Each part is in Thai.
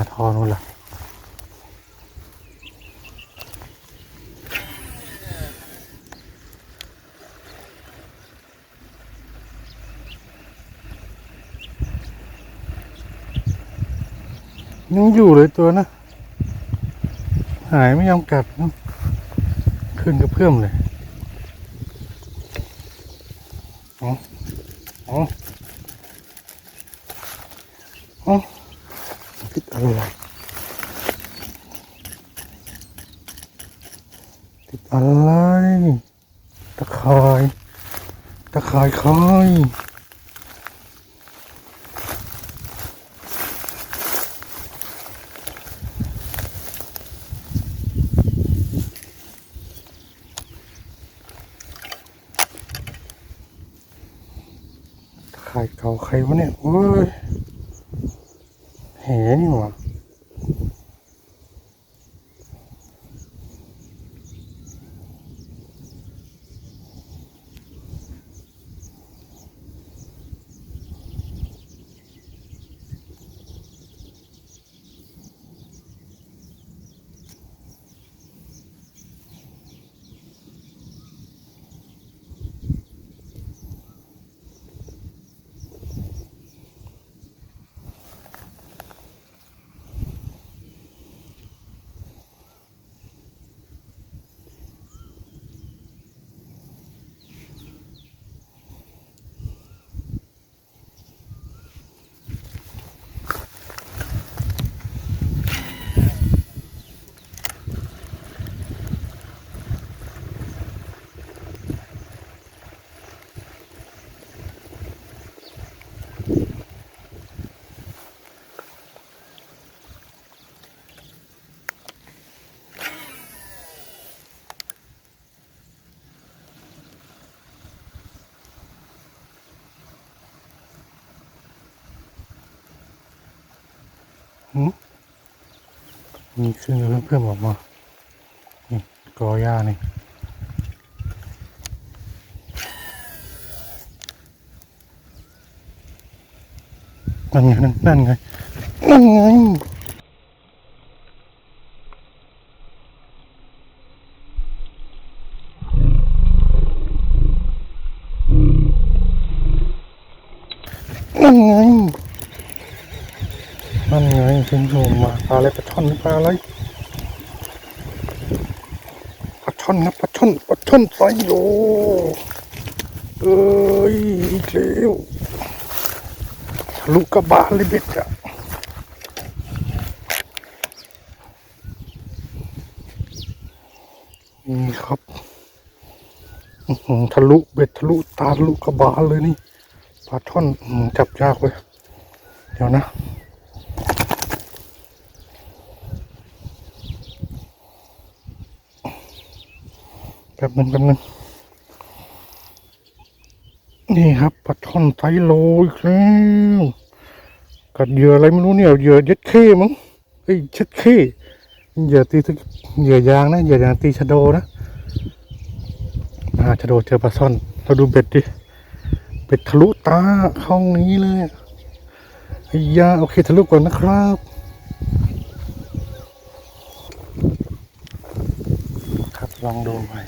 าทอนู่นล่ะยังอยู่เลยตัวนะ หายไม่ยอมกลับขึ้นกระเพื่อมเลยอ๋ออ๋ออ๋อติดอะไรติดอะไร ตะขายตะขายคายตะขายเก่าใครวะเนี่ยเว้ยแหนี่หว่า มีขึ้นแล้วเพื่อนออกมา นี่กอหญ้านี่นั่นไงนั่นไงนั่นไงนั่นไง นั่นไงเป็นโผล่มาปลาอะไรปลาช่อนปลาอะไรปลาช่อนนะปลาช่อนปลาช่อนไซโลเอ้ยอีกแล้วทะลุกระบาลเลยเบ็ดอะนี่ครับอื้อหือทะลุเบ็ดทะลุตาทะลุกระบาลเลยนี่ปลาช่อนอื้อหือจับยากเว้ยเดี๋ยวนะ แป๊บนึงแป๊บนึงนี่ครับปลาช่อนไซโลอีกแล้วกัดเหยื่ออะไรไม่รู้เนี่ยเหยื่อเย็ดเข้มั้งเฮ้ยเช็ดเข้เหยื่อตีเหยื่อยางนะเหยื่อยางตีชะโดนะมาชะโดเจอปลาช่อน เราดูเบ็ดดิเบ็ดทะลุตาเข้านี้เลยไอ้ยาโอเคทะลุก่อนนะครับ ครับ ลองดูใหม่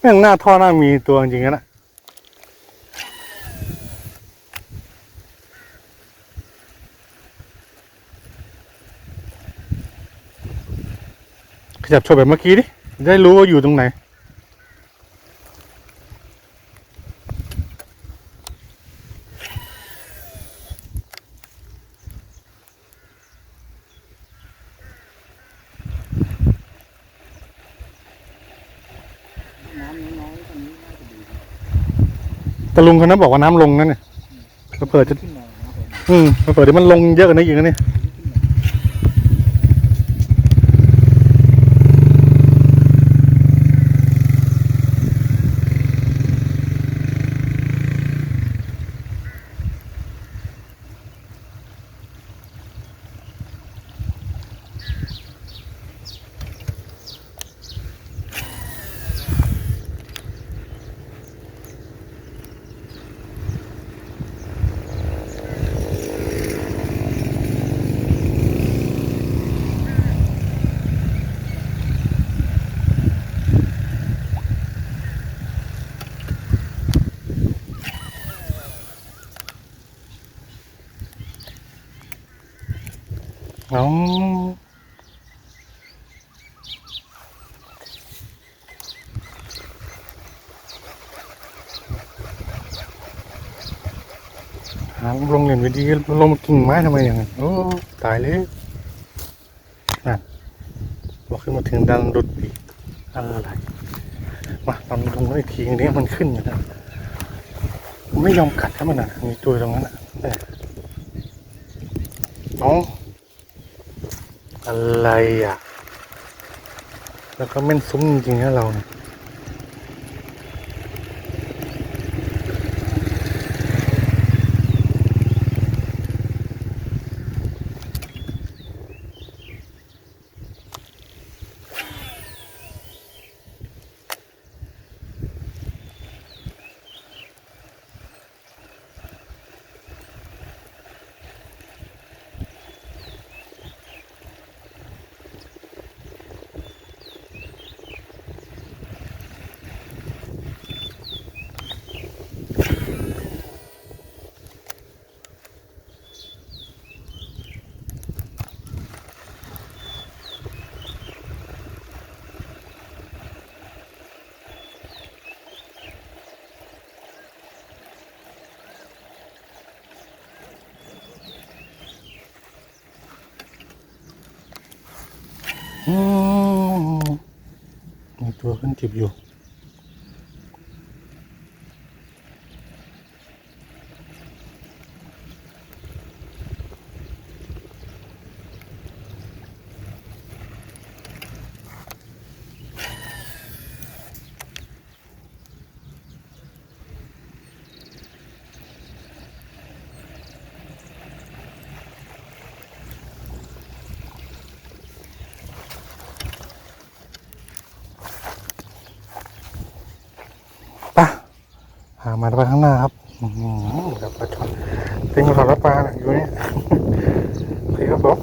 แม่งหน้าท่อหน้ามีตัวจริงๆนะขยับโชว์แบบเมื่อกี้ดิ ได้รู้ว่าอยู่ตรงไหน แต่ลุงคนนั้นบอกว่าน้ำลงนั่นเนี่ยเปิดจะขึ้นมาครับผมอืมเปิดเดี๋ยวมันลงเยอะกว่านี้อีกนะเนี่ย น้องหาลงเห็นไปดีลงมากิ่งไม้ทำไมอย่างนั้นโอ้ตายเลยนั่นบอกขึ้นมาถึงดันดุดอีกอะไรมาตอนลงอีกทีนี้มันขึ้นอยู่นะไม่ยอมกัดแล้วมันอะมีตัวตรงนั้นอะเนี่ยน้อง อะไรอะ แล้วก็แม่นซุ้มจริงๆนะเราเนี่ย มมีตัวขึ้นจิบอยู่ มาไปข้างหน้าครับเดี๋ยวปลาช่อนเต็มกระสอบแล้วปลาอยู่เนี่ยโอเคครับผม